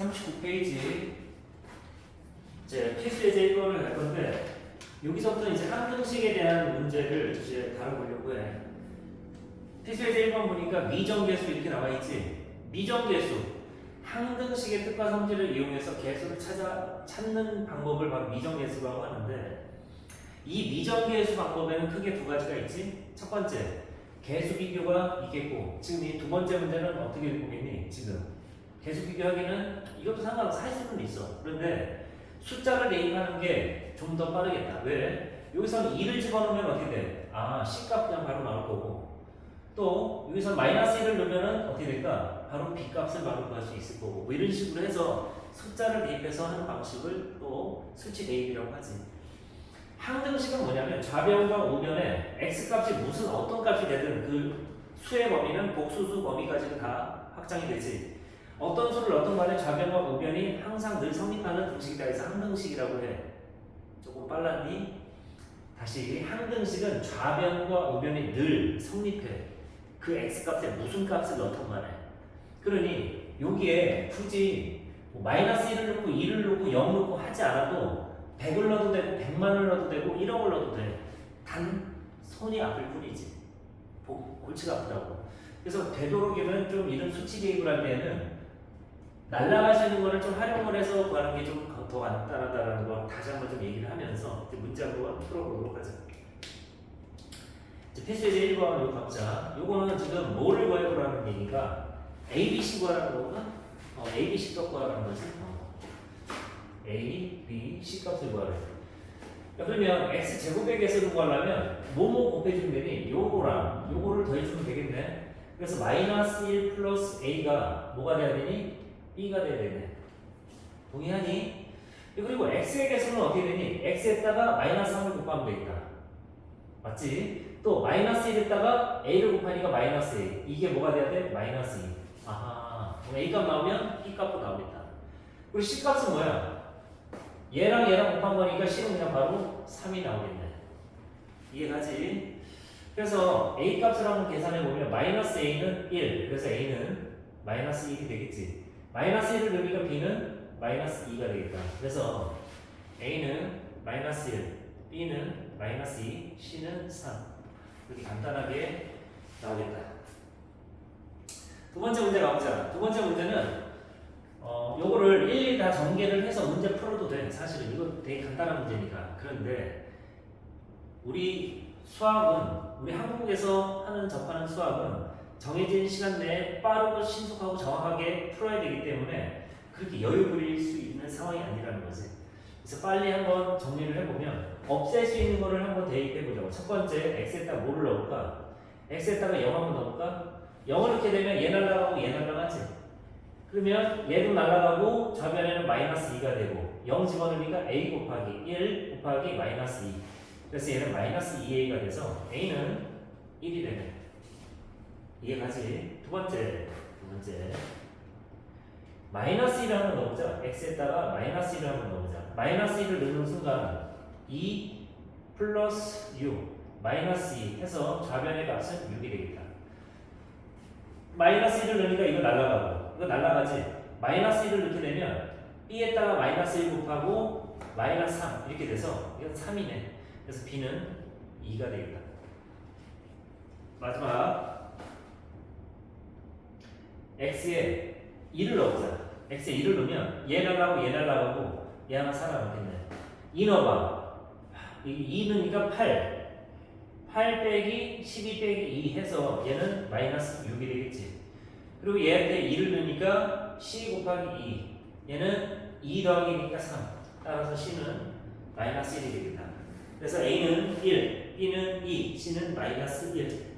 39페이지 이제 필수 예제 1번을 할 건데 여기서부터 이제 항등식에 대한 문제를 이제 다뤄보려고 해. 필수 예제 1번 보니까 미정계수 이렇게 나와 있지. 미정계수 항등식의 특화 성질을 이용해서 계수를 찾아 찾는 방법을 바로 미정계수라고 하는데 이 미정계수 방법에는 크게 두 가지가 있지. 첫 번째 계수 비교가 있겠고 지금 이 두 번째 문제는 어떻게 보겠니? 지금 계수 비교하기는 이것도 상관없어 할 수는 있어. 그런데 숫자를 대입하는 게 좀 더 빠르겠다. 왜? 여기서 2를 집어넣으면 어떻게 돼? 아, C값 그냥 바로 나올 거고. 또 여기서 마이너스 1을 넣으면 어떻게 될까? 바로 B값을 바로 구할 수 있을 거고. 뭐 이런 식으로 해서 숫자를 대입해서 하는 방식을 또 수치 대입이라고 하지. 항등식은 뭐냐면 좌변과 우변에 x값이 무슨 어떤 값이 되든 그 수의 범위는 복수수 범위까지는 다 확장이 되지. 어떤 수를 어떤 간에 좌변과 우변이 항상 늘 성립하는 등식이다 해서 항등식이라고 해. 조금 빨랐니? 다시 항등식은 좌변과 우변이 늘 성립해. 그 x값에 무슨 값을 넣던 간에. 그러니 여기에 굳이 뭐 마이너스 1을 넣고 2를 넣고 0 넣고 하지 않아도 100을 넣어도 되고 100만을 넣어도 되고 1억을 넣어도 돼. 단 손이 아플 뿐이지. 고- 골치가 아프다고. 그래서 되도록이면 좀 이런 수치 대입을 할 때는 있는 거를 좀 활용을 해서 구하는 게 좀 더 간단하다라는 거 다시 한번 좀 얘기를 하면서 문제 한번 풀어보도록 하자. 이제 예제 1번 요 각자. 요거는 지금 뭐를 구해보라는 얘기가 A, B, C 구하라는 거구나? 어, A, B, C 값 구하라는 거지. 어. A, B, C 값을 구하래. 자, 그러면 x 제곱의 개수를 구하려면 뭐뭐 곱해주면 되니? 요거랑 요거를 더해주면 되겠네. 그래서 마이너스 1 플러스 a가 뭐가 돼야 되니? B가 돼야 되네. 동의하니? 그리고 x의 개수는 어떻게 되니? x에다가 마이너스 3을 곱하면 되겠다. 맞지? 또 마이너스 1에다가 a를 곱하니까 마이너스 a. 이게 뭐가 돼야 돼? 마이너스 2. 아하. 그럼 a 값 나오면 b 값도 나오겠다. 그리고 c 값은 뭐야? 얘랑 얘랑 곱한 거니까 C는 그냥 바로 3이 나오겠네. 이해가지? 그래서 A 값을 한번 계산해 보면 마이너스 A는 1. 그래서 A는 마이너스 1이 되겠지. 마이너스 1을 넣으니까 B는 마이너스 2가 되겠다. 그래서 A는 마이너스 1, B는 마이너스 2, C는 3. 이렇게 간단하게 나오겠다. 두 번째 문제 가보자. 두 번째 문제는 어, 요거를 일일이 다 전개를 해서 문제 풀어도 돼. 사실은 이거 되게 간단한 문제니까. 그런데 우리 수학은 우리 한국에서 하는 접하는 수학은 정해진 시간 내에 빠르고 신속하고 정확하게 풀어야 되기 때문에 그렇게 여유 부릴 수 있는 상황이 아니라는 거지. 그래서 빨리 한번 정리를 해보면 없앨 수 있는 거를 한번 대입해 보자고. 첫 번째 x에다가 뭐를 넣을까? x에다가 0 한번 넣을까? 0을 넣게 되면 얘 날라가고 얘 날라가지. 그러면 얘도 날아가고 좌변에는 마이너스 2가 되고 0 집어넣으니까 a 곱하기 1 곱하기 마이너스 2 그래서 얘는 마이너스 2a가 돼서 a는 1이 되네 이해가지? 두 번째 두 번째. 마이너스 1을 한번 넣어보자 x에다가 마이너스 1을 한번 넣어보자 마이너스 1을 넣는 순간 2 플러스 6 마이너스 2 해서 좌변의 값은 6이 되겠다. 마이너스 1을 넣으니까 이거 날아가고 이거 날아가지. 마이너스 1을 넣게 되면 b에다가 마이너스 1 곱하고 마이너스 3 이렇게 돼서 이건 3이네. 그래서 b는 2가 되겠다. 마지막 x에 2를 넣어보자. X에 2를 넣으면 얘 날아가고 얘 날아가고 얘 하나 살아남겠네 2 넣어봐. 이2 넣으니까 8 8 빼기 12 빼기 2 해서 얘는 마이너스 6이 되겠지. 그리고 얘한테 2를 넣으니까 c 곱하기 2 얘는 2 더하기니까 3 따라서 c는 마이너스 1이 되겠다. 그래서 a는 1 b는 2 c는 마이너스 1